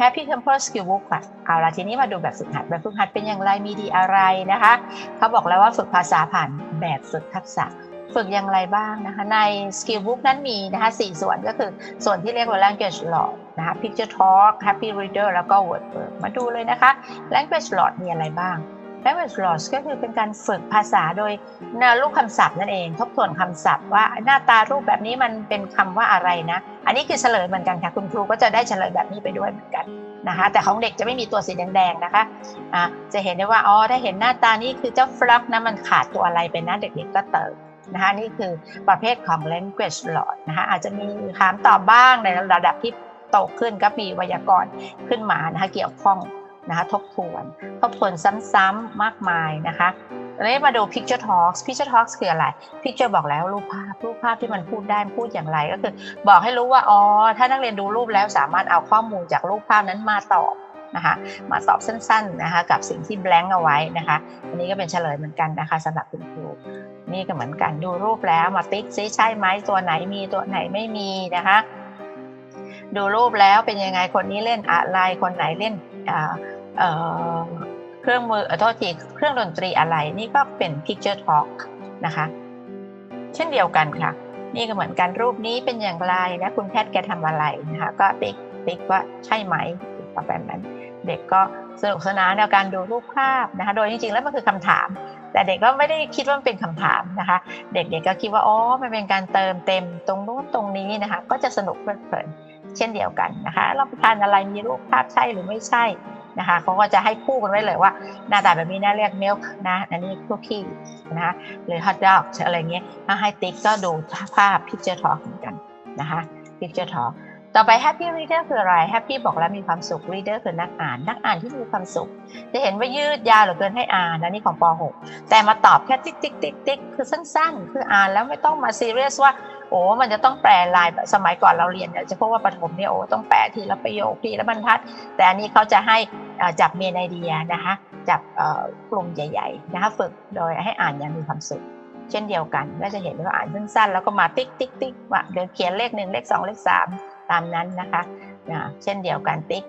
Happy Temper Skill Book ค่ะเอาละทีนี้มาดูแบบฝึกหัด แบบฝึกหัดเป็นอย่างไรมีดีอะไรนะคะเขาบอกแล้วว่าฝึกภาษาผ่านแบบฝึกทักษะฝึกอย่างไรบ้างนะคะใน Skill Book นั้นมีนะคะสี่ส่วนก็คือส่วนที่เรียกว่า Language Log นะคะ Picture Talk Happy Reader แล้วก็ Word Work มาดูเลยนะคะ Language Log มีอะไรบ้าง Language Log ก็คือเป็นการฝึกภาษาโดยรูปคำศัพท์นั่นเอง ทบทวนคำศัพท์ว่าหน้าตารูปแบบนี้มันเป็นคำว่าอะไรนะ อันนี้คือเฉลยเหมือนกันค่ะ คุณครูก็จะได้เฉลยแบบนี้ไปด้วยเหมือนกันนะคะ แต่ของเด็กจะไม่มีตัวสีแดงๆนะคะะจะเห็นได้ว่า อ๋อ ถ้าเห็นหน้าตานี่คือเจ้าฟลักนะมันขาดตัวอะไรไปนะเด็กๆก็เติมนะคะนี่คือประเภทของ language log นะคะอาจจะมีถามตอบบ้างในระดับที่โตขึ้นก็มีไวยากรณ์ขึ้นมานะคะเกี่ยวข้อง นะคะทบทวน ทบทวนซ้ำๆมากมายนะคะแล้วมาดู picture talks picture talks คืออะไร picture บอกแล้วรูปภาพรูปภาพที่มันพูดได้พูดอย่างไรก็คือ บอกให้รู้ว่าอ๋อถ้านักเรียนดูรูปแล้วสามารถเอาข้อมูลจากรูปภาพนั้นมาตอบนะคะมาตอบสั้นๆนะคะกับสิ่งที่ blank เอาไว้นะคะอันนี้ก็เป็นเฉลยเหมือนกันนะคะสำหรับคุณครูนี่ก็เหมือนกันดูรูปแล้วมาติ๊กซิใช่ไหมตัวไหนมีตัวไหนไม่มีนะคะ ดูรูปแล้วเป็นยังไงคนนี้เล่นอะไรคนไหนเล่นอ่า เครื่องมือโทษทีเครื่องดนตรีอะไรนี่ก็เป็น picture talk นะคะ เช่นเดียวกันค่ะ นี่ก็เหมือนกันรูปนี้เป็นอย่างไรนะคุณแพทย์แกทำอะไรนะคะก็ติ๊กติ๊กว่าใช่ไหมแบบนั้น เด็กก็สนุกสนานในการดูรูปภาพนะคะ โดยจริงๆแล้วมันคือคำถาม แต่เด็กก็ไม่ได้คิดว่ามันเป็นคำถามนะคะ เด็กๆก็คิดว่าอ๋อมันเป็นการเติมเต็มตรงนู้นตรงนี้นะคะ ก็จะสนุกเพลิดเพลินเช่นเดียวกันนะคะรับประทานอะไรมีรูปภาพใช่หรือไม่ใช่ นะคะเขาก็จะให้คู่กันไว้เลยว่า หน้าตาแบบนี้น่าเรียก milk นะอันนี้คุกกี้นะคะหรือ hot dog อะไรเงี้ยถ้าให้ติ๊กก็ดูภาพ picture talk เหมือนกันนะคะ picture talk ต่อไป happy reader คืออะไร happy บอกแล้วมีความสุข reader คือนักอ่าน นักอ่านที่มีความสุข จะเห็นว่ายืดยาวเหลือเกินให้อ่านนะนี่ของป .6 แต่มาตอบแค่ติ๊กติ๊กติ๊กติ๊กคือสั้นๆ คืออ่านแล้วไม่ต้องมาซีเรียสว่า โอ้มันจะต้องแปลลายแบบสมัยก่อนเราเรียนเนี่ยจะพบว่าประถมเนี่ยโอ้ต้องแปลทีละประโยคทีละบรรทัด แต่อันนี้เขาจะให้จับเมนไอเดียนะคะจับกลุ่มใหญ่ๆนะคะฝึกโดยให้อ่านอย่างมีความสุขเช่นเดียวกันก็จะเห็นว่าอ่านสั้นๆแล้วก็มาติ๊กติ๊กติ๊กว่าเดินเขียนเลขหนึ่งเลขสองเลขสามตามนั้นนะคะนะเช่นเดียวกันติ๊ก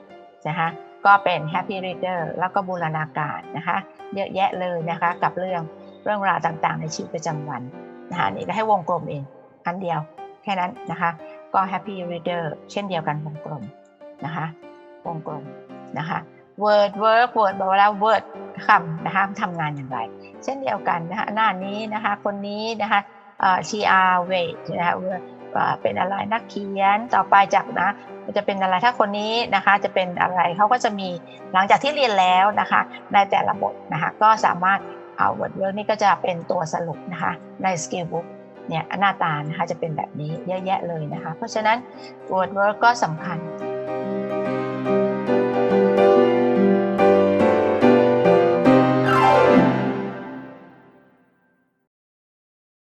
นะคะก็เป็น happy reader แล้วก็บูรณาการนะคะเยอะแยะเลยนะคะกับเรื่องเรื่องราวต่างๆ ในชีวิตประจำวันนะคะนี่ก็ให้วงกลมเอง อันเดียวแค่นั้นนะคะ ก็ happy reader เช่นเดียวกันวงกลมนะคะวงกลมนะคะ word work word บอกแล้ว word คำนะคะทำงานอย่างไร เช่นเดียวกันนะคะหน้านี้นะคะคนนี้นะคะเอ่อ TR wait นะคะเป็นอะไรนักเขียนต่อไปจากนะจะเป็นอะไรถ้าคนนี้นะคะจะเป็นอะไรเขาก็จะมีหลังจากที่เรียนแล้วนะคะในแต่ละบทนะคะก็สามารถเอา word work นี่ก็จะเป็นตัวสรุปนะคะใน skill book เนี่ยหน้าตานะคะจะเป็นแบบนี้เยอะแยะเลยนะคะ เพราะฉะนั้น word work ก็สำคัญ